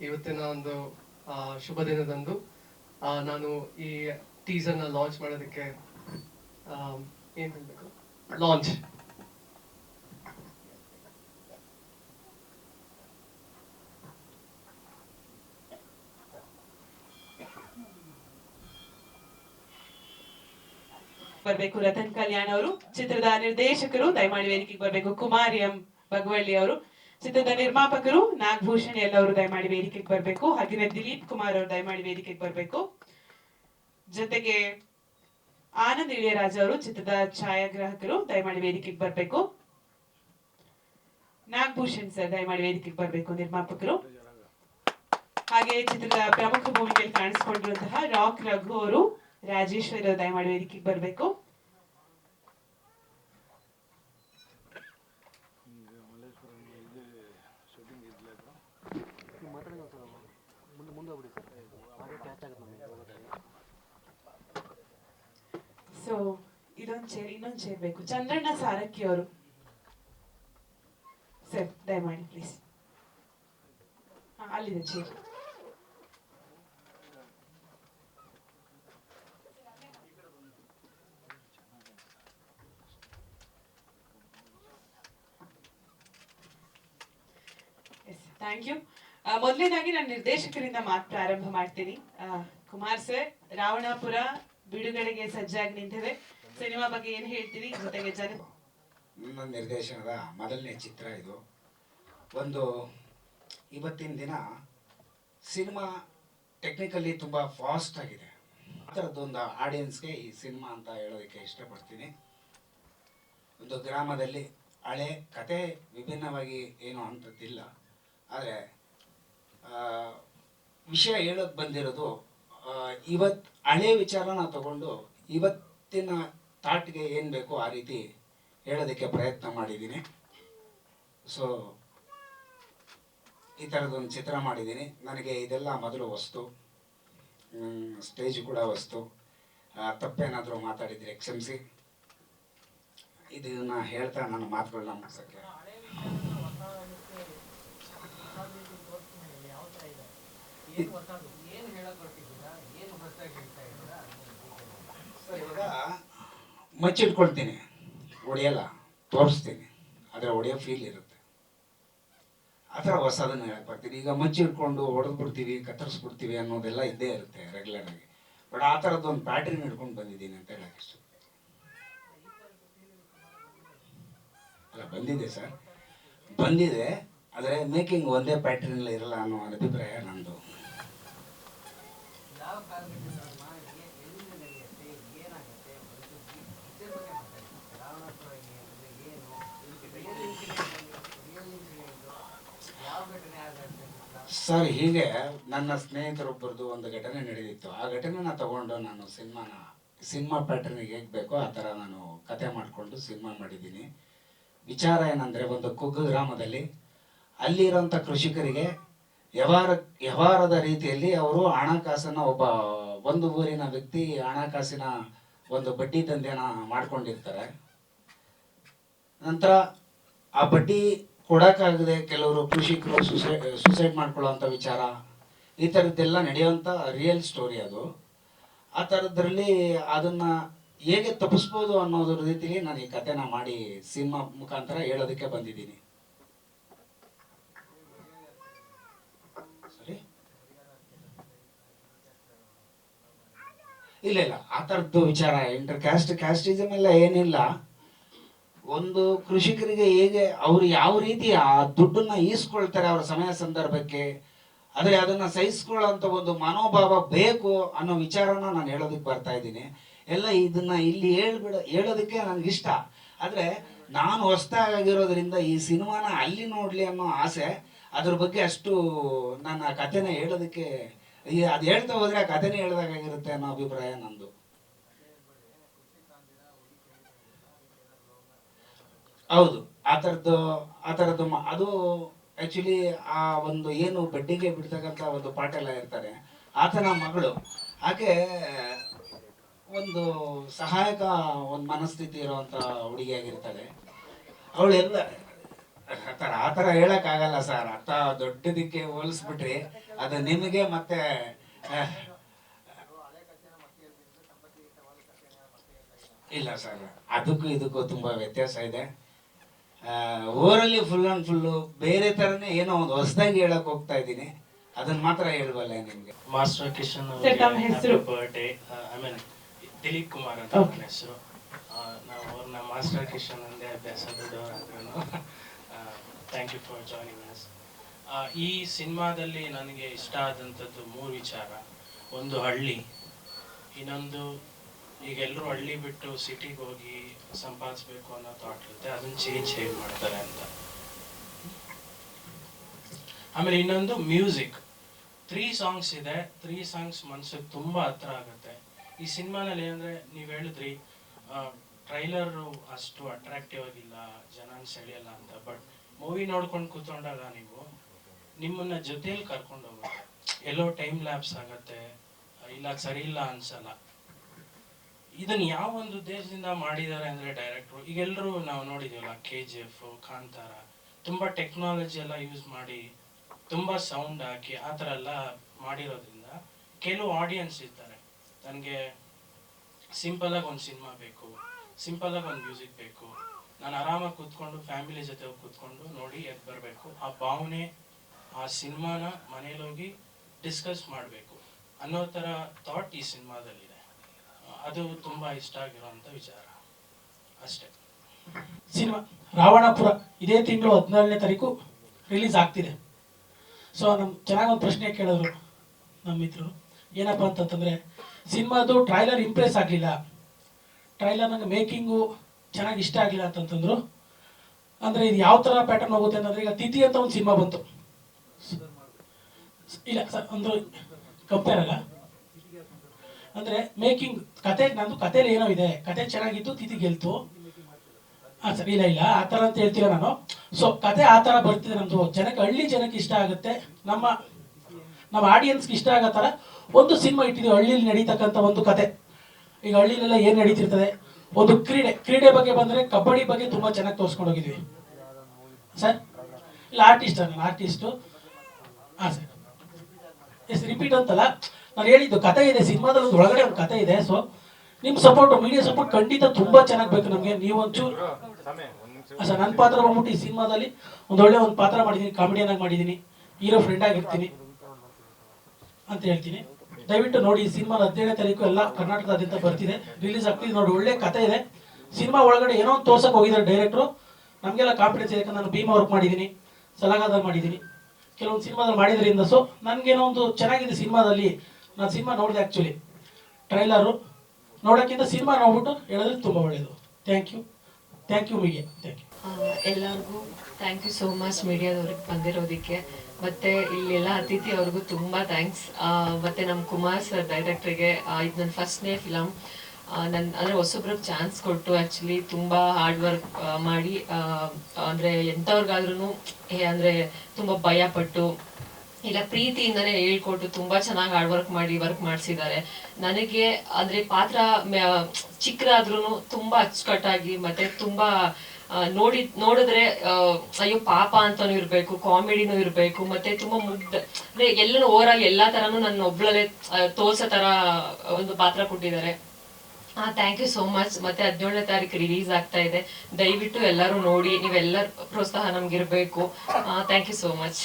ಇವತ್ತಿನ ಒಂದು ಶುಭ ದಿನದಂದು ನಾನು ಈ ಟೀಸರ್ನ ಲಾಂಚ್ ಮಾಡೋದಕ್ಕೆ ಏನ್ ಹೇಳ್ಬೇಕು? ಲಾಂಚ್ ಬರ್ಬೇಕು ರತನ್ ಕಲ್ಯಾಣ್ ಅವರು, ಚಿತ್ರದ ನಿರ್ದೇಶಕರು, ದಯಮಾಡಿ ವೇದಿಕೆಗೆ ಬರ್ಬೇಕು ಕುಮಾರಿ ಎಂ ಭಗವಳ್ಳಿ ಅವರು. ಚಿತ್ರದ ನಿರ್ಮಾಪಕರು ನಾಗಭೂಷಣ್ ಎಲ್ಲವರು ದಯಮಾಡಿ ವೇದಿಕೆಗೆ ಬರಬೇಕು. ಹಾಗೆ ದಿಲೀಪ್ ಕುಮಾರ್ ಅವರು ದಯಮಾಡಿ ವೇದಿಕೆಗೆ ಬರಬೇಕು. ಜೊತೆಗೆ ಆನಂದ್ ಇಳಿಯರಾಜ್ ಅವರು ಚಿತ್ರದ ಛಾಯಾಗ್ರಾಹಕರು ದಯಮಾಡಿ ವೇದಿಕೆಗೆ ಬರಬೇಕು. ನಾಗಭೂಷಣ್ ಸರ್ ದಯಮಾಡಿ ವೇದಿಕೆಗೆ ಬರಬೇಕು, ನಿರ್ಮಾಪಕರು. ಹಾಗೆ ಚಿತ್ರದ ಪ್ರಮುಖ ಭೂಮಿಕೆಯಲ್ಲಿ ಕಾಣಿಸಿಕೊಂಡಿರುವಂತಹ ರಾಕ್ ರಘು ಅವರು, ರಾಜೇಶ್ವರಿ ಅವರು ದಯಮಾಡಿ ವೇದಿಕೆಗೆ ಬರ್ಬೇಕು. ಇದೊಂದು ಚೇರ್ ಇನ್ನೊಂದು ಚೇರ್ ಬೇಕು. ಚಂದ್ರಣ್ಣ ಸಾರಕ್ಕಿ ಅವರು. ಸರ್, ದಯಮಾಡಿ ಪ್ಲೀಸ್ ಅಲ್ಲಿದೆ ಚೇರ್ ಥ್ಯಾಂಕ್ ಯು ಮೊದಲನೇದಾಗಿ ನಾನು ನಿರ್ದೇಶಕರಿಂದ ಮಾತು ಪ್ರಾರಂಭ ಮಾಡ್ತೀನಿ. ಕುಮಾರ್ ಸರ್, ರಾವಣಾಪುರ ಬಿಡುಗಡೆಗೆ ಸಜ್ಜಾಗಿ ನಿಂತಿದೆ. ಸಿನಿಮಾ ಬಗ್ಗೆ ಏನ್ ಹೇಳ್ತೀರಿ? ಜೊತೆಗೆ ಜನ ನನ್ನ ನಿರ್ದೇಶನದ ಮೊದಲನೇ ಚಿತ್ರ ಇದು. ಒಂದು ಇವತ್ತಿನ ದಿನ ಸಿನಿಮಾ ಟೆಕ್ನಿಕಲಿ ತುಂಬ ಫಾಸ್ಟ್ ಆಗಿದೆ. ಆ ಥರದ್ದೊಂದು ಆಡಿಯನ್ಸ್ಗೆ ಈ ಸಿನಿಮಾ ಅಂತ ಹೇಳೋದಕ್ಕೆ ಇಷ್ಟಪಡ್ತೀನಿ. ಒಂದು ಗ್ರಾಮದಲ್ಲಿ ಹಳೆ ಕತೆ ವಿಭಿನ್ನವಾಗಿ ಏನು ಅಂಥದ್ದಿಲ್ಲ. ಆದರೆ ವಿಷಯ ಹೇಳೋಕ್ಕೆ ಬಂದಿರೋದು ಇವತ್ತು ಹಳೆ ವಿಚಾರನ ತಗೊಂಡು ಇವತ್ತಿನ ತಾಟ್ಗೆ ಏನು ಬೇಕೋ ಆ ರೀತಿ ಹೇಳೋದಕ್ಕೆ ಪ್ರಯತ್ನ ಮಾಡಿದ್ದೀನಿ. ಸೊ ಈ ಥರದೊಂದು ಚಿತ್ರ ಮಾಡಿದ್ದೀನಿ. ನನಗೆ ಇದೆಲ್ಲ ಮೊದಲು ವಸ್ತು. ಸ್ಟೇಜ್ ಕೂಡ ವಸ್ತು. ತಪ್ಪೇನಾದರೂ ಮಾತಾಡಿದರೆ ಕ್ಷಮಿಸಿ. ಇದನ್ನ ಹೇಳ್ತಾ ನನ್ನ ಮಾತುಗಳನ್ನ ಮುಗಿಸೋಕ್ಕೆ. ಸರ್ ಇವಾಗ ಮಚ್ಚಿಟ್ಕೊಳ್ತೀನಿ. ಹೊಡೆಯಲ್ಲ, ತೋರಿಸ್ತೀನಿ. ಆದರೆ ಹೊಡೆಯೋ ಫೀಲ್ ಇರುತ್ತೆ. ಆ ಥರ ಹೊಸದನ್ನು ಹೇಳಕ್ ಬರ್ತೀನಿ. ಈಗ ಮಚ್ಚಿಟ್ಕೊಂಡು ಹೊಡೆದ್ಬಿಡ್ತೀವಿ, ಕತ್ತರಿಸ್ಬಿಡ್ತೀವಿ ಅನ್ನೋದೆಲ್ಲ ಇದ್ದೇ ಇರುತ್ತೆ ರೆಗ್ಯುಲರ್ ಆಗಿ. ಬಟ್ ಆ ಥರದ್ದು ಒಂದು ಪ್ಯಾಟ್ರನ್ ಹಿಡ್ಕೊಂಡು ಬಂದಿದ್ದೀನಿ ಅಂತ ಹೇಳಕ್ಕೆ ಇಷ್ಟ ಅಲ್ಲ, ಬಂದಿದೆ ಸರ್. ಬಂದಿದೆ, ಆದರೆ ಮೇಕಿಂಗ್ ಒಂದೇ ಪ್ಯಾಟ್ರಿನಲ್ಲಿ ಇರಲ್ಲ ಅನ್ನೋ ಅಭಿಪ್ರಾಯ ನಂದು. ಸರ್, ಹೀಗೆ ನನ್ನ ಸ್ನೇಹಿತರೊಬ್ಬರದು ಒಂದು ಘಟನೆ ನಡೆದಿತ್ತು. ಆ ಘಟನೆನ ತಗೊಂಡು ನಾನು ಸಿನಿಮಾನ, ಸಿನಿಮಾ ಪ್ಯಾಟರ್ನ್ ಹೇಗೆ ಬೇಕೋ ಆ ಥರ ನಾನು ಕತೆ ಮಾಡಿಕೊಂಡು ಸಿನಿಮಾ ಮಾಡಿದ್ದೀನಿ. ವಿಚಾರ ಏನಂದರೆ, ಒಂದು ಕುಗ್ಗು ಗ್ರಾಮದಲ್ಲಿ ಅಲ್ಲಿರೋಂಥ ಕೃಷಿಕರಿಗೆ ವ್ಯವಹಾರ, ವ್ಯವಹಾರದ ರೀತಿಯಲ್ಲಿ ಅವರು ಹಣಕಾಸನ್ನು ಒಬ್ಬ, ಒಂದು ಊರಿನ ವ್ಯಕ್ತಿ ಹಣಕಾಸಿನ ಒಂದು ಬಡ್ಡಿ ದಂಧೆನ ಮಾಡ್ಕೊಂಡಿರ್ತಾರೆ. ನಂತರ ಆ ಬಡ್ಡಿ ಕೊಡೋಕ್ಕಾಗದೆ ಕೆಲವರು ಕೃಷಿಕರು ಸುಸೈಡ್ ಸುಸೈಡ್ ಮಾಡ್ಕೊಳ್ಳೋವಂಥ ವಿಚಾರ, ಈ ಥರದ್ದೆಲ್ಲ ನಡೆಯುವಂಥ ರಿಯಲ್ ಸ್ಟೋರಿ ಅದು. ಆ ಥರದ್ರಲ್ಲಿ ಅದನ್ನು ಹೇಗೆ ತಪ್ಪಿಸ್ಬೋದು ಅನ್ನೋದ್ರ ರೀತಿಲಿ ನಾನು ಈ ಕಥೆನ ಮಾಡಿ ಸಿನಿಮಾ ಮುಖಾಂತರ ಹೇಳೋದಕ್ಕೆ ಬಂದಿದ್ದೀನಿ. ಇಲ್ಲ ಇಲ್ಲ. ಆ ಥರದ್ದು ವಿಚಾರ ಇಂಟರ್ ಕ್ಯಾಸ್ಟ್ ಕ್ಯಾಸ್ಟಿಸಮ್ ಎಲ್ಲ ಏನಿಲ್ಲ. ಒಂದು ಕೃಷಿಕರಿಗೆ ಹೇಗೆ ಅವರು ಯಾವ ರೀತಿ ಆ ದುಡ್ಡನ್ನ ಈಸ್ಕೊಳ್ತಾರೆ ಅವರ ಸಮಯ ಸಂದರ್ಭಕ್ಕೆ, ಆದರೆ ಅದನ್ನ ಸಹಿಸ್ಕೊಳ್ಳೋಂಥ ಒಂದು ಮನೋಭಾವ ಬೇಕು ಅನ್ನೋ ವಿಚಾರನ ನಾನು ಹೇಳೋದಕ್ಕೆ ಬರ್ತಾ ಇದ್ದೀನಿ. ಎಲ್ಲ ಇದನ್ನ ಇಲ್ಲಿ ಹೇಳ್ಬಿಡ, ಹೇಳೋದಕ್ಕೆ ನನಗೆ ಇಷ್ಟ ಆದರೆ ನಾನು ಹೊಸದಾಗಿರೋದ್ರಿಂದ ಈ ಸಿನಿಮಾನ ಅಲ್ಲಿ ನೋಡಲಿ ಅನ್ನೋ ಆಸೆ, ಅದ್ರ ಬಗ್ಗೆ ಅಷ್ಟು ನನ್ನ ಕಥೆನ ಹೇಳೋದಕ್ಕೆ ಅದು ಹೇಳ್ತಾ ಹೋದ್ರೆ ಆ ಕಥೆನೇ ಹೇಳ್ದಾಗಿರುತ್ತೆ ಅನ್ನೋ ಅಭಿಪ್ರಾಯ ನಂದು. ಹೌದು, ಆ ಥರದ್ದು ಆ ಥರದ್ದು ಅದು ಆ್ಯಕ್ಚುಲಿ ಆ ಒಂದು ಏನು ಬೆಡ್ಡಿಗೆ ಬಿಡ್ತಕ್ಕಂಥ ಒಂದು ಪಾಠ ಎಲ್ಲ ಇರ್ತಾರೆ. ಆತನ ಮಗಳು ಹಾಗೆ ಒಂದು ಸಹಾಯಕ ಒಂದು ಮನಸ್ಥಿತಿ ಇರುವಂಥ ಹುಡುಗಿಯಾಗಿರ್ತಾಳೆ. ಅವಳೆಲ್ಲ ಥರ ಆ ಥರ ಹೇಳೋಕ್ಕಾಗಲ್ಲ ಸರ್. ಅರ್ಥ ದೊಡ್ಡದಕ್ಕೆ ಹೋಲಿಸ್ಬಿಟ್ರಿ ಅದು ನಿಮಗೆ ಮತ್ತೆ ಇಲ್ಲ ಸರ್, ಅದಕ್ಕೂ ಇದಕ್ಕೂ ತುಂಬ ವ್ಯತ್ಯಾಸ ಇದೆ. ಓರಲ್ಲಿ ಫುಲ್ ಅಂಡ್ ಫುಲ್ಲು ಬೇರೆ ಥರನೇ ಏನೋ ಒಂದು ಹೊಸದಾಗಿ ಹೇಳಕ್ ಹೋಗ್ತಾ ಇದ್ದೀನಿ. ಅದನ್ನ ಮಾತ್ರ ಹೇಳ್ಬಲ್ಲ ನಿಮಗೆ. ಮಾಸ್ಟರ್ ಕಿಶನ್ ಹೆಸರು? Birthday I mean Dilip Kumar ಅಂತ. ನನ್ನ ಹೆಸರು. ನಾವು ಅವ್ರನ್ನ ಮಾಸ್ಟರ್ ಕಿಶನ್ ಅಂದೇ ಅಭ್ಯಾಸ ಬಿಡೋರಾದ್ರೂ thank you for joining us ಈ ಸಿನಿಮಾದಲ್ಲಿ ನನಗೆ ಇಷ್ಟ ಆದಂಥದ್ದು ಮೂರು ವಿಚಾರ. ಒಂದು ಹಳ್ಳಿ ಇನ್ನೊಂದು ಈಗ ಎಲ್ಲರೂ ಹಳ್ಳಿ ಬಿಟ್ಟು ಸಿಟಿಗೆ ಹೋಗಿ ಸಂಪಾದಿಸ್ಬೇಕು ಅನ್ನೋ ಥಾಟ್ ಇರುತ್ತೆ, ಅದನ್ನ ಚೇಂಜ್ ಹೇಗೆ ಮಾಡ್ತಾರೆ ಅಂತ. ಆಮೇಲೆ ಇನ್ನೊಂದು ಮ್ಯೂಸಿಕ್ ತ್ರೀ ಸಾಂಗ್ಸ್ ಇದೆ ತ್ರೀ ಸಾಂಗ್ಸ್ ಮನ್ಸಿಗೆ ತುಂಬಾ ಹತ್ರ ಆಗುತ್ತೆ. ಈ ಸಿನಿಮಾನಲ್ಲಿ ಏನಂದ್ರೆ ನೀವು ಹೇಳಿದ್ರಿ ಟ್ರೈಲರ್ ಅಷ್ಟು ಅಟ್ರಾಕ್ಟಿವ್ ಆಗಿಲ್ಲ ಜನ ಸೆಳೆಯಲ್ಲ ಅಂತ ಬಟ್ ಮೂವಿ ನೋಡ್ಕೊಂಡು ಕೂತ್ಕೊಂಡಾಗ ನೀವು ನಿಮ್ಮನ್ನ ಜೊತೆಯಲ್ಲಿ ಕರ್ಕೊಂಡು ಹೋಗುತ್ತೆ. ಎಲ್ಲೋ ಟೈಮ್ ಲ್ಯಾಬ್ಸ್ ಆಗತ್ತೆ, ಇಲ್ಲ ಸರಿ ಇಲ್ಲ ಅನ್ಸಲ್ಲ. ಇದನ್ನ ಯಾವ ಒಂದು ಉದ್ದೇಶದಿಂದ ಮಾಡಿದ್ದಾರೆ ಅಂದ್ರೆ ಡೈರೆಕ್ಟ್ರು ಈಗೆಲ್ಲರೂ ನಾವು ನೋಡಿದೀವಲ್ಲ ಕೆ ಜಿ ಎಫ್ ಕಾಂತಾರ ತುಂಬಾ ಟೆಕ್ನಾಲಜಿ ಎಲ್ಲ ಯೂಸ್ ಮಾಡಿ ತುಂಬಾ ಸೌಂಡ್ ಹಾಕಿ ಆ ಥರ ಎಲ್ಲ ಮಾಡಿರೋದ್ರಿಂದ ಕೆಲವು ಆಡಿಯನ್ಸ್ ಇರ್ತಾರೆ. ನನಗೆ ಸಿಂಪಲ್ ಆಗಿ ಒಂದು ಸಿನಿಮಾ ಬೇಕು ಸಿಂಪಲ್ ಆಗಿ ಒಂದು ಮ್ಯೂಸಿಕ್ ಬೇಕು. ನಾನು ಆರಾಮಾಗಿ ಕೂತ್ಕೊಂಡು ಫ್ಯಾಮಿಲಿ ಜೊತೆ ಕೂತ್ಕೊಂಡು ನೋಡಿ ಎದ್ದು ಬರಬೇಕು. ಆ ಭಾವನೆ, ಆ ಸಿನಿಮಾನ ಮನೇಲಿ ಹೋಗಿ ಡಿಸ್ಕಸ್ ಮಾಡಬೇಕು ಅನ್ನೋ ಥರ ಥಾಟ್ ಈ ಸಿನಿಮಾದಲ್ಲಿದೆ ಅದು ತುಂಬಾ ಇಷ್ಟ ಆಗಿರುವಂಥ ವಿಚಾರ. ಅಷ್ಟೇ. ಸಿನಿಮಾ, ರಾವಣಪುರ ಇದೇ ತಿಂಗಳು ಹದಿನೇಳನೇ ತಾರೀಕು ರಿಲೀಸ್ ಆಗ್ತಿದೆ. ಸೊ ನಮ್ಮ ಚೆನ್ನಾಗಿ ಒಂದು ಪ್ರಶ್ನೆ ಕೇಳಿದ್ರು ನಮ್ಮ ಮಿತ್ರರು. ಏನಪ್ಪ ಅಂತಂತಂದರೆ, ಸಿನಿಮಾದು ಟ್ರೈಲರ್ ಇಂಪ್ರೆಸ್ ಆಗಲಿಲ್ಲ. ಟ್ರೈಲರ್ ನಂಗೆ ಮೇಕಿಂಗು ಚೆನ್ನಾಗಿ ಇಷ್ಟ ಆಗಿಲ್ಲ ಅಂತಂತಂದ್ರು. ಅಂದರೆ ಇದು ಯಾವ ಥರ ಪ್ಯಾಟರ್ನ್ ಹೋಗುತ್ತೆ ಅಂತಂದರೆ, ಈಗ ತಿಥಿ ಅಂತ ಒಂದು ಸಿನಿಮಾ ಬಂತು. ಇಲ್ಲ ಸರ್ ಒಂದು ಕಂಪೇರ್ ಅಲ್ಲ. ಅಂದರೆ ಮೇಕಿಂಗ್ ಕತೆ, ನಂದು ಕಥೆಲಿ ಏನೋ ಇದೆ. ಕತೆ ಚೆನ್ನಾಗಿತ್ತು, ತಿಥಿ ಗೆಲ್ತು. ಹಾಂ ಸರ್, ಇಲ್ಲ ಇಲ್ಲ, ಆ ಥರ ಅಂತ ಹೇಳ್ತೀರ ನಾನು? ಸೊ ಕತೆ ಆ ಥರ ಬರ್ತಿದೆ ನಮ್ದು. ಜನಕ್ಕೆ, ಹಳ್ಳಿ ಜನಕ್ಕೆ ಇಷ್ಟ ಆಗುತ್ತೆ. ನಮ್ಮ ನಮ್ಮ ಆಡಿಯನ್ಸ್ಗೆ ಇಷ್ಟ ಆಗೋ ಥರ ಒಂದು ಸಿನಿಮಾ ಇಟ್ಟಿದ್ದೀವಿ. ಹಳ್ಳಿಲಿ ನಡೀತಕ್ಕಂಥ ಒಂದು ಕತೆ. ಈಗ ಹಳ್ಳಿಲೆಲ್ಲ ಏನು ನಡೀತಿರ್ತದೆ? ಒಂದು ಕ್ರೀಡೆ. ಕ್ರೀಡೆ ಬಗ್ಗೆ ಬಂದರೆ ಕಬಡ್ಡಿ ಬಗ್ಗೆ ತುಂಬ ಚೆನ್ನಾಗಿ ತೋರಿಸ್ಕೊಂಡು ಹೋಗಿದ್ವಿ ಸರ್? ಇಲ್ಲ ಆರ್ಟಿಸ್ಟ್ ನಾನು ಆರ್ಟಿಸ್ಟು ಹಾಂ ಸರ್. ಎಸ್ ರಿಪೀಟ್ ಅಂತಲ್ಲ. ನಾನು ಹೇಳಿದ್ದು ಕತೆ ಇದೆ ಸಿನಿಮಾದಲ್ಲಿ ಒಂದು ಒಳಗಡೆ ಒಂದು ಕತೆ ಇದೆ ಸೊ ನಿಮ್ಮ ಸಪೋರ್ಟ್ ಮೀಡಿಯಾ ಸಪೋರ್ಟ್ ಖಂಡಿತ ತುಂಬಾ ಚೆನ್ನಾಗಿ ಬೇಕು ನಮಗೆ. ನೀವು ಒಂಚೂರು ಸರ್ ನನ್ನ ಪಾತ್ರ ಬಂದ್ಬಿಟ್ಟು ಈ ಸಿನಿಮಾದಲ್ಲಿ ಒಂದು ಒಳ್ಳೆ ಒಂದು ಪಾತ್ರ ಮಾಡಿದ್ದೀನಿ ಕಾಮಿಡಿಯನ್ ಆಗಿ ಮಾಡಿದ್ದೀನಿ ಹೀರೋ ಫ್ರೆಂಡ್ ಆಗಿರ್ತೀನಿ ಅಂತ ಹೇಳ್ತೀನಿ. ದಯವಿಟ್ಟು ನೋಡಿ ಈ ಸಿನಿಮಾ ಹದಿನೇಳನೇ ತಾರೀಕು ಎಲ್ಲ ಕರ್ನಾಟಕದಾದ್ಯಂತ ಬರ್ತಿದೆ. ರಿಲೀಸ್ ಆಗ್ತಿದೆ ನೋಡಿ ಒಳ್ಳೆ ಕತೆ ಇದೆ. ಸಿನಿಮಾ ಒಳಗಡೆ ಏನೋ ಒಂದು ತೋರ್ಸಕ್ಕೆ ಹೋಗಿದ್ದಾರೆ ಡೈರೆಕ್ಟ್ರು ನಮಗೆಲ್ಲ ಕಾನ್ಫಿಡೆನ್ಸ್ ಇದೆ ನಾನು ಭೀಮಾ ವರ್ಕ್ ಮಾಡಿದ್ದೀನಿ ಸಲಹಾದ ಮಾಡಿದ್ದೀನಿ ಕೆಲವೊಂದು ಸಿನಿಮಾದಲ್ಲಿ ಮಾಡಿದ್ರಿಂದ ಸೊ ನನಗೇನೋ ಒಂದು ಚೆನ್ನಾಗಿದೆ ಸಿನಿಮಾದಲ್ಲಿ ನಾನು ಸಿನಿಮಾ ನೋಡಿದೆ ಆ್ಯಕ್ಚುಲಿ ಟ್ರೈಲರು ನೋಡೋಕ್ಕಿಂತ ಸಿನಿಮಾ ನೋಡ್ಬಿಟ್ಟು ಹೇಳಿದ್ರೆ ತುಂಬ ಒಳ್ಳೆಯದು thank you thank you media thank you ಎಲ್ಲರಿಗೂ ಥ್ಯಾಂಕ್ ಯು ಸೋ ಮಚ್ ಮೀಡಿಯಾದವ್ರಿಗೆ ಬಂದಿರೋದಕ್ಕೆ. ಮತ್ತೆ ಇಲ್ಲೆಲ್ಲ ಅತಿಥಿ ಅವ್ರಿಗೂ ತುಂಬ ಥ್ಯಾಂಕ್ಸ್ ಮತ್ತೆ ನಮ್ಮ ಕುಮಾರ್ ಸರ್ ಡೈರೆಕ್ಟ್ರಿಗೆ ಇದು ನನ್ನ ಫಸ್ಟ್ನೇ ಫಿಲಮ್ ನನ್ನ ಅಂದರೆ ಹೊಸೊಬ್ರಿಗೆ ಚಾನ್ಸ್ ಕೊಟ್ಟು ಆ್ಯಕ್ಚುಲಿ ತುಂಬ ಹಾರ್ಡ್ ವರ್ಕ್ ಮಾಡಿ ಅಂದ್ರೆ ಎಂಥವ್ರಿಗಾದ್ರೂ ಅಂದರೆ ತುಂಬ ಭಯಪಟ್ಟು ಇಲ್ಲ, ಪ್ರೀತಿಯಿಂದನೇ ಹೇಳ್ಕೊಟ್ಟು ತುಂಬಾ ಚೆನ್ನಾಗಿ ಹಾರ್ಡ್ ವರ್ಕ್ ಮಾಡಿ ವರ್ಕ್ ಮಾಡಿಸಿದ್ದಾರೆ. ನನಗೆ ಅಂದ್ರೆ ಪಾತ್ರ ಚಿಕ್ಕರಾದ್ರೂ ತುಂಬಾ ಅಚ್ಚುಕಟ್ಟಾಗಿ ಮತ್ತೆ ತುಂಬಾ ನೋಡಿ, ನೋಡಿದ್ರೆ ಅಯ್ಯೋ, ಪಾಪ ಅಂತಾನು ಇರ್ಬೇಕು, ಕಾಮಿಡಿನೂ ಇರ್ಬೇಕು, ಮತ್ತೆ ತುಂಬಾ ಮುಗ್ಧ, ಅಂದ್ರೆ ಎಲ್ಲ ಓವರ್ ಆಲ್ ಎಲ್ಲಾ ತರನು ನನ್ನ ಒಬ್ಳಲ್ಲೇ ತೋರ್ಸೋ ತರ, ಒಂದು ಪಾತ್ರ ಕೊಟ್ಟಿದ್ದಾರೆ. ಥ್ಯಾಂಕ್ ಯು ಸೋ ಮಚ್ ಮತ್ತೆ ಹದಿನೇಳನೇ ತಾರೀಕು ರಿಲೀಸ್ ಆಗ್ತಾ ಇದೆ. ದಯವಿಟ್ಟು ಎಲ್ಲರೂ ನೋಡಿ, ನೀವೆಲ್ಲರ ಪ್ರೋತ್ಸಾಹ ನಮ್ಗಿರ್ಬೇಕು ಥ್ಯಾಂಕ್ ಯು ಸೋ ಮಚ್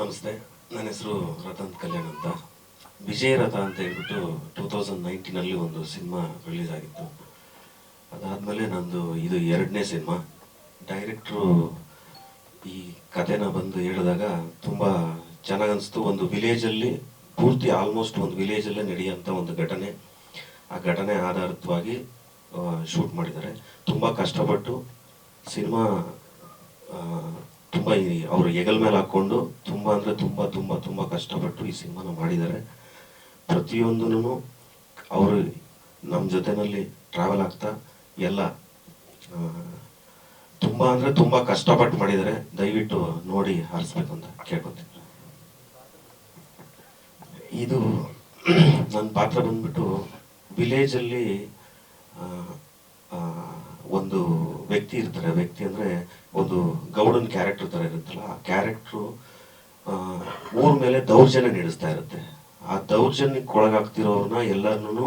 ನಮಸ್ತೆ. ನನ್ನ ಹೆಸರು ರತನ್ ಕಲ್ಯಾಣ್ ಅಂತ. ವಿಜಯ ರಥ ಅಂತ ಹೇಳ್ಬಿಟ್ಟು ಟೂ ತೌಸಂಡ್ ನೈನ್ಟೀನಲ್ಲಿ ಒಂದು ಸಿನಿಮಾ ರಿಲೀಸ್ ಆಗಿತ್ತು. ಅದಾದಮೇಲೆ ನಂದು ಇದು ಎರಡನೇ ಸಿನಿಮಾ. ಡೈರೆಕ್ಟ್ರು ಈ ಕಥೆನ ಬಂದು ಹೇಳಿದಾಗ ತುಂಬ ಚೆನ್ನಾಗಿ ಅನಿಸ್ತು ಒಂದು ವಿಲೇಜಲ್ಲಿ ಪೂರ್ತಿ ಆಲ್ಮೋಸ್ಟ್ ಒಂದು ವಿಲೇಜಲ್ಲೇ ನಡೆಯುವಂಥ ಒಂದು ಘಟನೆ. ಆ ಘಟನೆ ಆಧಾರಿತವಾಗಿ ಶೂಟ್ ಮಾಡಿದ್ದಾರೆ. ತುಂಬ ಕಷ್ಟಪಟ್ಟು ಸಿನಿಮಾ ತುಂಬ ಈ ಅವರು ಹೆಗಲ್ ಮೇಲೆ ಹಾಕ್ಕೊಂಡು ತುಂಬ ಅಂದರೆ ತುಂಬ ತುಂಬ ತುಂಬ ಕಷ್ಟಪಟ್ಟು ಈ ಸಿನಿಮಾನ ಮಾಡಿದ್ದಾರೆ. ಪ್ರತಿಯೊಂದೂ ಅವರು ನಮ್ಮ ಜೊತೆನಲ್ಲಿ ಟ್ರಾವೆಲ್ ಆಗ್ತಾ ಎಲ್ಲ ತುಂಬಾ ಅಂದರೆ ತುಂಬ ಕಷ್ಟಪಟ್ಟು ಮಾಡಿದ್ದಾರೆ. ದಯವಿಟ್ಟು ನೋಡಿ ಹಾರಿಸ್ಬೇಕು ಅಂತ ಕೇಳ್ಕೊತೀನಿ. ಇದು ನನ್ನ ಪಾತ್ರ ಬಂದ್ಬಿಟ್ಟು ವಿಲೇಜಲ್ಲಿ ಒಂದು ವ್ಯಕ್ತಿ ಇರ್ತಾರೆ. ವ್ಯಕ್ತಿ ಅಂದರೆ ಒಂದು ಗೌಡನ್ ಕ್ಯಾರೆಕ್ಟರ್ ಥರ ಇರುತ್ತಲ್ಲ, ಆ ಕ್ಯಾರೆಕ್ಟ್ರು ಊರ ಮೇಲೆ ದೌರ್ಜನ್ಯ ನಡೆಸ್ತಾ ಇರುತ್ತೆ. ಆ ದೌರ್ಜನ್ಯಕ್ಕೆ ಒಳಗಾಗ್ತಿರೋರ್ನ ಎಲ್ಲರನ್ನೂ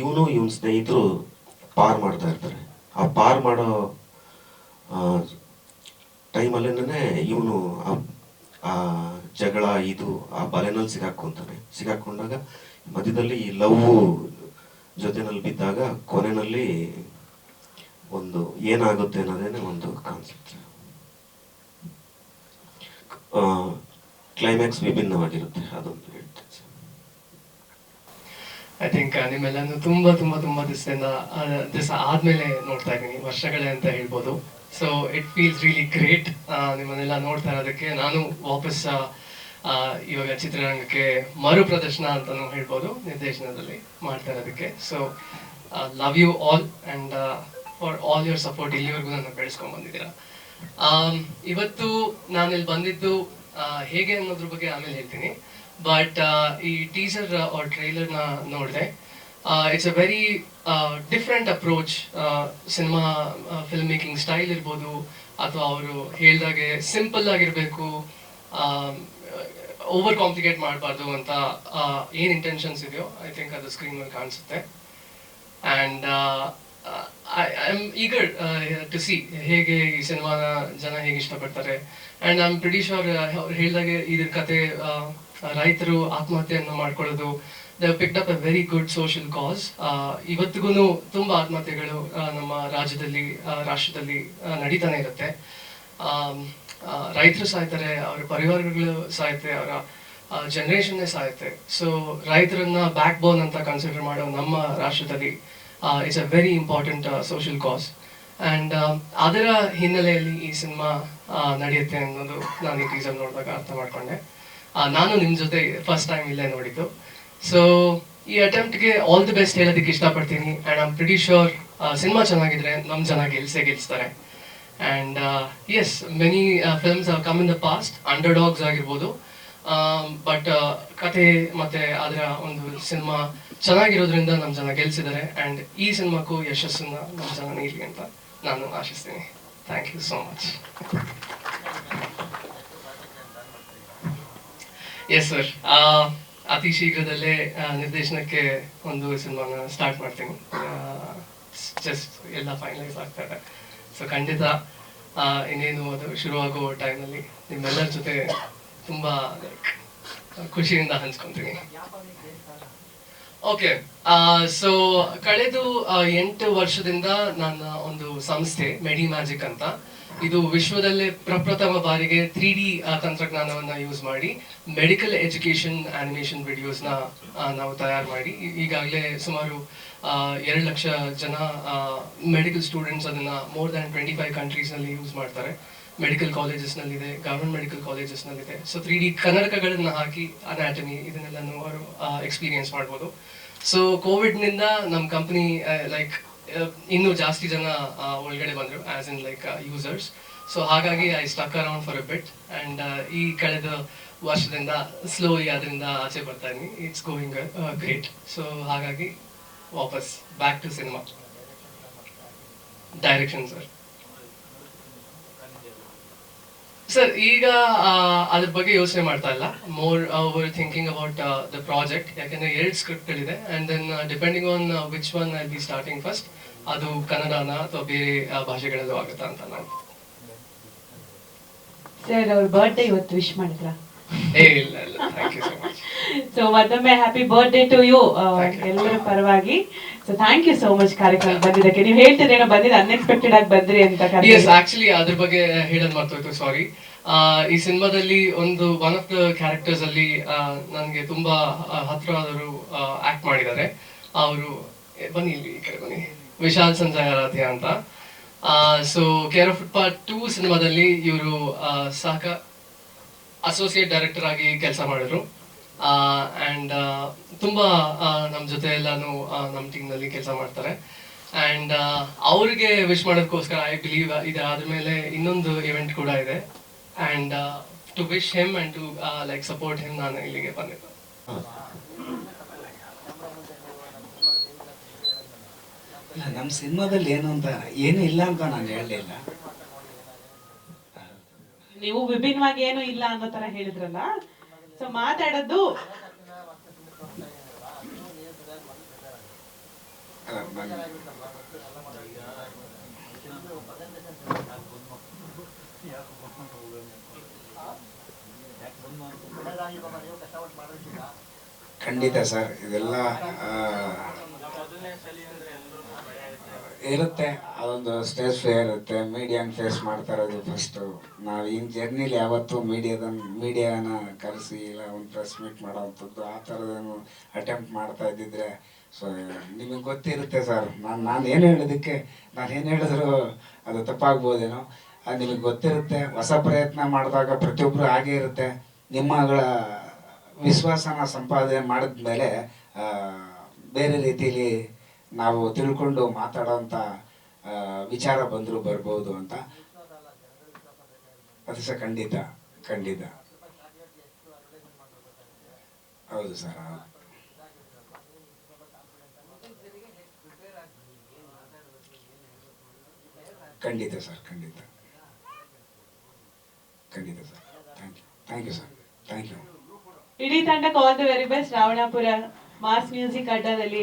ಇವನು, ಇವನ್ ಸ್ನೇಹಿತರು ಪಾರ್ ಮಾಡ್ತಾ ಇರ್ತಾರೆ. ಆ ಪಾರ್ ಮಾಡೋ ಟೈಮಲ್ಲೇನೆ ಇವನು ಆ ಜಗಳ, ಇದು, ಆ ಬಲೆನಲ್ಲಿ ಸಿಗಾಕೊಂತಾನೆ ಸಿಗಾಕೊಂಡಾಗ ಮಧ್ಯದಲ್ಲಿ ಈ ಲವ್ ಜೊತೆನಲ್ಲಿ ಬಿದ್ದಾಗ ಕೊನೆಯಲ್ಲಿ ಒಂದು ಏನಾಗುತ್ತೆ ಅನ್ನೋದೇನೆ ಒಂದು ಕಾನ್ಸೆಪ್ಟ್ ಕ್ಲೈಮ್ಯಾಕ್ಸ್ ವಿಭಿನ್ನವಾಗಿರುತ್ತೆ, ಅದೊಂದು ಹೇಳ್ತೇನೆ ಐ ಥಿಂಕ್ ನಿಮ್ಮೆಲ್ಲನೂ ತುಂಬಾ ತುಂಬಾ ತುಂಬಾ ದಿವಸದಿಂದ ದಿವಸ ಆದ್ಮೇಲೆ ನೋಡ್ತಾ ಇದ್ದೀನಿ, ವರ್ಷಗಳೇ ಅಂತ ಹೇಳ್ಬೋದು. So it feels really great ನಿಮ್ಮನ್ನೆಲ್ಲ ನೋಡ್ತಾ ಇರೋದಕ್ಕೆ ನಾನು ವಾಪಸ್ ಇವಾಗ ಚಿತ್ರರಂಗಕ್ಕೆ ಮರು ಪ್ರದರ್ಶನ ಅಂತಾನು ಹೇಳ್ಬೋದು, ನಿರ್ದೇಶನದಲ್ಲಿ ಮಾಡ್ತಾ ಇರೋದಕ್ಕೆ. So love you all and all your support ಇಲ್ಲಿವರೆಗೂ ನನ್ನ ಬೆಳೆಸ್ಕೊಂಡ್ ಬಂದಿದ್ದೀರಾ? ಇವತ್ತು ನಾನು ಇಲ್ಲಿ ಬಂದಿದ್ದು ಹೇಗೆ ಅನ್ನೋದ್ರ ಬಗ್ಗೆ ಆಮೇಲೆ ಹೇಳ್ತೀನಿ. ಬಟ್ ಈ ಟೀಸರ್ ಆರ್ನ ನೋಡಿದೆ. It's a very different approach cinema film making style ಇರ್ಬೋದು, ಅಥವಾ ಅವರು ಹೇಳ್ದಾಗೆ ಸಿಂಪಲ್ ಆಗಿರಬೇಕು ಓವರ್ ಕಾಂಪ್ಲಿಕೇಟ್ ಮಾಡಬಾರ್ದು ಅಂತ ಏನ್ ಇಂಟೆನ್ಷನ್ಸ್ ಇದೆಯೋ ಐ ಥಿಂಕ್ ಅದು ಸ್ಕ್ರೀನ್ ಮೇಲೆ ಕಾಣಿಸುತ್ತೆ. And I am eager to see ಹೇಗೆ ಈ ಸಿನಿಮಾನ ಜನ ಹೇಗೆ ಇಷ್ಟಪಡ್ತಾರೆ. And I am pretty sure ಅವ್ರು ಹೇಳಿದಾಗೆ ಇದ್ರ ಕತೆ ರೈತರು ಆತ್ಮಹತ್ಯೆಯನ್ನು ಮಾಡ್ಕೊಳ್ಳೋದು. They picked up a very good social cause ಇವತ್ತಿಗೂ ತುಂಬ ಆತ್ಮಹತ್ಯೆಗಳು ನಮ್ಮ ರಾಜ್ಯದಲ್ಲಿ ರಾಷ್ಟ್ರದಲ್ಲಿ ನಡೀತಾನೆ ಇರುತ್ತೆ. ರೈತರು ಸಾಯ್ತಾರೆ, ಅವರ ಪರಿವಾರಗಳು ಸಾಯುತ್ತೆ ಅವರ ಜನರೇಷನ್ನೇ ಸಾಯುತ್ತೆ ಸೊ ರೈತರನ್ನ ಬ್ಯಾಕ್ ಬೋನ್ ಅಂತ ಕನ್ಸಿಡರ್ ಮಾಡೋ ನಮ್ಮ ರಾಷ್ಟ್ರದಲ್ಲಿ it's a very important social cause and ಅದರ ಹಿನ್ನೆಲೆಯಲ್ಲಿ ಈ ಸಿನಿಮಾ ನಡೆಯುತ್ತೆ ಅನ್ನೋದು ನಾನು ಈ ಟೀಸರ್ ನೋಡಿದಾಗ ಅರ್ಥ ಮಾಡ್ಕೊಂಡೆ. ನಾನು ನಿಮ್ಮ ಜೊತೆ ಫಸ್ಟ್ ಟೈಮ್ ಇಲ್ಲೇ ನೋಡಿದ್ದು. ಸೊ ಈ ಅಟೆಂಪ್ಟ್ಗೆ ಆಲ್ ದಿ ಬೆಸ್ಟ್ ಹೇಳೋದಕ್ಕೆ ಇಷ್ಟಪಡ್ತೀನಿ. And I'm pretty sure cinema ಚೆನ್ನಾಗಿದ್ರೆ ನಮ್ಮ ಜನ ಗೆಲ್ಸೇ ಗೆಲ್ಸ್ತಾರೆ. And as many films come in the past underdogs ಆಗಿರ್ಬೋದು. ಬಟ್ ಕತೆ ಮತ್ತೆ ಅದರ ಒಂದು ಸಿನಿಮಾ ಚೆನ್ನಾಗಿರೋದ್ರಿಂದ ನಮ್ಮ ಜನ ಗೆಲ್ಸಿದ್ದಾರೆ ಆ್ಯಂಡ್ ಈ ಸಿನಿಮಾಕ್ಕೂ ಯಶಸ್ಸನ್ನ ನಮ್ಮ ಜನ ನೀಡಲಿ ಅಂತ ನಾನು ಆಶಿಸ್ತೀನಿ. Thank you so much yes sir ಅತಿ ಶೀಘ್ರದಲ್ಲೇ ನಿರ್ದೇಶನಕ್ಕೆ ಒಂದು ಸಿನಿಮಾನ ಸ್ಟಾರ್ಟ್ ಮಾಡ್ತೀನಿ. ಜಸ್ಟ್ ಎಲ್ಲ ಫೈನಲೈಸ್ ಆಗ್ತಾ ಇದೆ. ಸೊ ಖಂಡಿತ ಇನ್ನೇನು ಅದು ಶುರುವಾಗೋ ಟೈಮಲ್ಲಿ ನಿಮ್ಮೆಲ್ಲರ ಜೊತೆ ತುಂಬಾ ಖುಷಿಯಿಂದ ಹಂಚ್ಕೊಂತೀನಿ. ಓಕೆ ಸೊ ಕಳೆದು ಎಂಟು ವರ್ಷದಿಂದ ನನ್ನ ಒಂದು ಸಂಸ್ಥೆ ಮೆಡಿ ಮ್ಯಾಜಿಕ್ ಅಂತ, ಇದು ವಿಶ್ವದಲ್ಲೇ ಪ್ರಪ್ರಥಮ ಬಾರಿಗೆ ತ್ರೀ ಡಿ ತಂತ್ರಜ್ಞಾನವನ್ನ ಯೂಸ್ ಮಾಡಿ ಮೆಡಿಕಲ್ ಎಜುಕೇಶನ್ ಆನಿಮೇಷನ್ ವಿಡಿಯೋಸ್ನ ನಾವು ತಯಾರು ಮಾಡಿ ಈಗಾಗಲೇ ಸುಮಾರು ಎರಡು ಲಕ್ಷ ಜನ ಮೆಡಿಕಲ್ ಸ್ಟೂಡೆಂಟ್ಸ್ ಅದನ್ನ ಮೋರ್ ದ್ಯಾನ್ ಟ್ವೆಂಟಿ ಫೈವ್ ಕಂಟ್ರೀಸ್ನಲ್ಲಿ ಯೂಸ್ ಮಾಡ್ತಾರೆ. ಮೆಡಿಕಲ್ ಕಾಲೇಜಸ್ನಲ್ಲಿದೆ ಗವರ್ಮೆಂಟ್ ಮೆಡಿಕಲ್ ಕಾಲೇಜಸ್ನಲ್ಲಿದೆ ಸೊ ತ್ರೀ ಡಿ ಕನ್ನಡಕಗಳನ್ನು ಹಾಕಿ ಅನಾಟಮಿ ಇದನ್ನೆಲ್ಲನೂ ಅವರು ಎಕ್ಸ್ಪೀರಿಯನ್ಸ್ ಮಾಡ್ಬೋದು. ಸೊ ಕೋವಿಡ್ನಿಂದ ನಮ್ಮ ಕಂಪ್ನಿ ಲೈಕ್ ಇನ್ನೂ ಜಾಸ್ತಿ ಜನ ಒಳಗಡೆ ಬಂದರು as in like users so ಹಾಗಾಗಿ I stuck around for a bit and ಈ ಕಳೆದ ವರ್ಷದಿಂದ ಸ್ಲೋಲಿ ಅದರಿಂದ ಆಚೆ ಬರ್ತಾ ಇದ್ದೀನಿ. ಇಟ್ಸ್ ಗೋಯಿಂಗ್ ಗ್ರೇಟ್ ಸೊ ಹಾಗಾಗಿ ವಾಪಸ್ back to cinema direction sir sir ಈಗ ಅದ್ರ ಬಗ್ಗೆ ಯೋಚನೆ ಮಾಡ್ತಾ ಇಲ್ಲ. More over thinking about the project ಯಾಕಂದ್ರೆ ಎರಡು ಸ್ಕ್ರಿಪ್ಟ್ಗಳಿದೆ and then depending on which one I be starting first ಅದು ಕನ್ನಡನ ಅಥವಾ ಬೇರೆ ಭಾಷೆಗಳಲ್ಲೂ ಆಗುತ್ತಾ ಅಂತ ನಾನು. ಸರ್ ಅವ್ರ ಬರ್ಡೇ ಇವತ್ತು ವಿಶ್ ಮಾಡಿದ್ರ? ಏ ಇಲ್ಲ ಇಲ್ಲ. Thank you so much so ಮತ್ತೊಮ್ಮೆ ಹ್ಯಾಪಿ ಬರ್ಡೇ ಟು ಯು. ಎಲ್ಲರ ಪರವಾಗಿ. So thank you so much ಕಾರ್ಯಕ್ರಮ ಬಂದಿದ್ದಕ್ಕೆ. ನೀವು ಹೇಳ್ತಿದ್ರೇನೋ ಬಂದಿದ್ದು ಅನ್ಎಕ್ಸ್ಪೆಕ್ಟೆಡ್ ಆಗಿ ಬಂದ್ರಿ ಅಂತ ಎಸ್ ಆಕ್ಚುಲಿ ಅದ್ರ ಬಗ್ಗೆ ಹೇಳೋದು ಮರ್ತೋಯ್ತು ಸಾರಿ ಈ ಸಿನಿಮಾದಲ್ಲಿ ಒಂದು ಒನ್ ಆಫ್ ದ ಕ್ಯಾರೆಕ್ಟರ್ಸ್ ಅಲ್ಲಿ ನನಗೆ ತುಂಬಾ ಹತ್ರವಾದವರು ಆಕ್ಟ್ ಮಾಡಿದ್ದಾರೆ. ಅವರು ಬನ್ನಿ ಇಲ್ಲಿ ಈ ಕಡೆ ಬನ್ನಿ. ವಿಶಾಲ್ ಸಂಜಯ್ ಆರಾಧ್ಯ ಅಂತ. So care of footpath two ಸಿನಿಮಾದಲ್ಲಿ ಇವರು ಸಾಕ ಅಸೋಸಿಯೇಟ್ ಡೈರೆಕ್ಟರ್ ಆಗಿ ಕೆಲಸ ಮಾಡಿದ್ರು. ಆ್ಯಂಡ್ ತುಂಬಾ ನಮ್ಮ ಜೊತೆ ಎಲ್ಲಾನು ನಮ್ಮ ಟೀಮ್ನಲ್ಲಿ ಕೆಲಸ ಮಾಡ್ತಾರೆ. ಆ್ಯಂಡ್ ಅವ್ರಿಗೆ ವಿಶ್ ಮಾಡೋದಕ್ಕೋಸ್ಕರ ಐ ಬಿಲೀವ್ ಇದಾದ ಮೇಲೆ ಇನ್ನೊಂದು ಇವೆಂಟ್ ಕೂಡ ಇದೆ. And to wish him and to like support him ನಾನು ಇಲ್ಲಿಗೆ ಬಂದಿದ್ದೆ ಇಲ್ಲ ನಮ್ಮ ಸಿನಿಮಾದಲ್ಲಿ ಏನು ಅಂತ ಏನು ಇಲ್ಲ ಅಂತ ನಾನು ಹೇಳಲಿಲ್ಲ. ನೀವು ವಿಭಿನ್ನವಾಗಿ ಏನು ಇಲ್ಲ ಅನ್ನೋ ತರ ಹೇಳಿದ್ರಲ್ಲ? ಸೊ ಮಾತಾಡೋದು. ಖಂಡಿತ ಸರ್ ಇದೆಲ್ಲ ಇರುತ್ತೆ, ಅದೊಂದು ಸ್ಟೇಜ್ ಫೇ ಇರುತ್ತೆ ಮೀಡಿಯಾನ ಫೇಸ್ ಮಾಡ್ತಾ ಇರೋದು ಫಸ್ಟು ನಾವು ಈ ಜರ್ನಿಲಿ ಯಾವತ್ತೂ ಮೀಡಿಯಾದ ಮೀಡಿಯಾನ ಕರೆಸಿ ಇಲ್ಲ, ಒಂದು ಪ್ರೆಸ್ ಮೀಟ್ ಮಾಡೋವಂಥದ್ದು ಆ ಥರದೇನು ಅಟೆಂಪ್ಟ್ ಮಾಡ್ತಾ ಇದ್ದಿದ್ರೆ ಸೊ ನಿಮಗೆ ಗೊತ್ತಿರುತ್ತೆ ಸರ್ ನಾನು ನಾನು ಏನು ಹೇಳೋದಕ್ಕೆ ನಾನು ಏನು ಹೇಳಿದ್ರು ಅದು ತಪ್ಪಾಗ್ಬೋದೇನೋ. ಅದು ನಿಮಗೆ ಗೊತ್ತಿರುತ್ತೆ, ಹೊಸ ಪ್ರಯತ್ನ ಮಾಡಿದಾಗ ಪ್ರತಿಯೊಬ್ಬರು ಹಾಗೇ ಇರುತ್ತೆ. ನಿಮ್ಮಗಳ ವಿಶ್ವಾಸನ ಸಂಪಾದನೆ ಮಾಡಿದ್ಮೇಲೆ ಬೇರೆ ರೀತಿಲಿ ನಾವು ತಿಳ್ಕೊಂಡು ಮಾತಾಡೋಂಥ ಆ, ವಿಚಾರ ಬಂದರೂ ಬರ್ಬೋದು ಅಂತ. ಅದು ಸರ್ ಖಂಡಿತ ಖಂಡಿತ. ಹೌದು ಸರ್ ಖಂಡಿತ ಸರ್ ಖಂಡಿತ. ಖಂಡಿತ sir. Thank you thank you sir thank you ಇಡೀ ತಂಡಕ್ಕೆ all the very best Ravanapura mass music ಅಡ್ಡದಲ್ಲಿ.